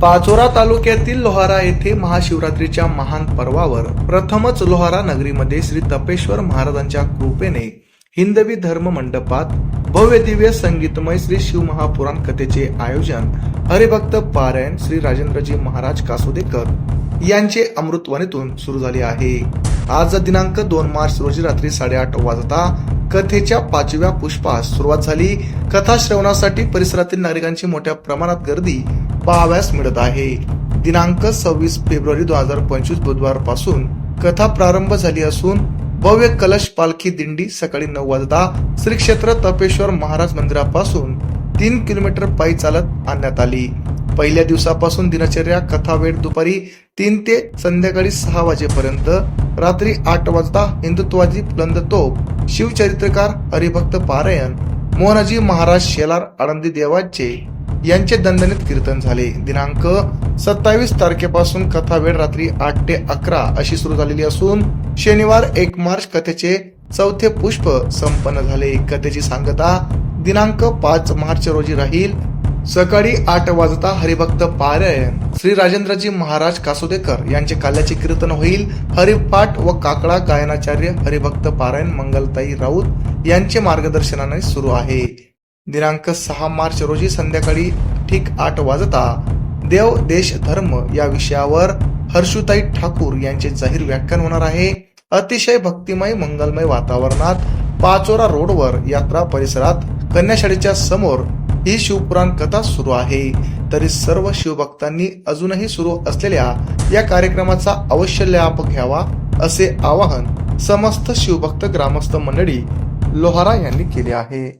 पाचोरा तालुक्यातील लोहारा येथे महाशिवरात्रीच्या महान पर्वावर प्रथमच लोहारा नगरीमध्ये श्री तपेश्वर महाराजांच्या कृपेने हिंदवी धर्म मंडपात भव्य दिव्य संगीतमय श्री शिवमहापुराण कथेचे आयोजन हरिभक्त पारायण श्री राजेंद्रजी महाराज कासोदेकर यांचे अमृतवाणीतून सुरू झाले आहे. आज दिनांक दोन मार्च रोजी रात्री साडेआठ वाजता कथेच्या पाचव्या पुष्पास सुरुवात झाली. कथा श्रवणासाठी परिसरातील नागरिकांची मोठ्या प्रमाणात गर्दी पाहाव्यास मिळत आहे. दिनांक सव्वीस फेब्रुवारी दोन हजार पंचवीस बुधवारपासून कथा प्रारंभ झाली असून भव्य कलश पालखी दिंडी सकाळी नऊ वाजता श्री क्षेत्र तपेश्वर महाराज मंदिरापासून तीन किलोमीटर पायी चालत आणण्यात आली. पहिल्या दिवसापासून दिनचर्या कथा वेळ दुपारी तीन ते संध्याकाळी सहा वाजेपर्यंत रात्री आठ वाजता हिंदुत्वादी बुलंद तोप शिवचरित्रकार हरिभक्त पारायण मोहनजी महाराज शेलार आळंदी देवाचे यांचे दणदणीत कीर्तन झाले. दिनांक सत्तावीस तारखेपासून कथा वेळ रात्री आठ ते अकरा अशी सुरू झालेली असून शनिवार एक मार्च कथेचे चौथे पुष्प संपन्न झाले. कथेची सांगता दिनांक पाच मार्च रोजी राहील. सकाळी आठ वाजता हरिभक्त पारायण. श्री राजेंद्रजी महाराज कासोदेकर यांचे काल्याचे कीर्तन होईल. हरिपाठ व काकडा गायनाचार्य हरिभक्त पारायण मंगलताई राऊत यांचे मार्गदर्शनाने सुरू आहे. दिनांक सहा मार्च रोजी संध्याकाळी ठीक आठ वाजता देव देश धर्म या विषयावर हर्षुताई ठाकूर यांचे जाहीर व्याख्यान होणार आहे. अतिशय भक्तिमय मंगलमय वातावरणात पाचोरा रोडवर यात्रा परिसरात कन्याशाळेच्या समोर ही शिवपुराण कथा सुरू आहे. तरी सर्व शिवभक्तांनी अजूनही सुरू असलेल्या या कार्यक्रमाचा अवश्य लाभ घ्यावा असे आवाहन समस्त शिवभक्त ग्रामस्थ मंडळी लोहारा यांनी केले आहे.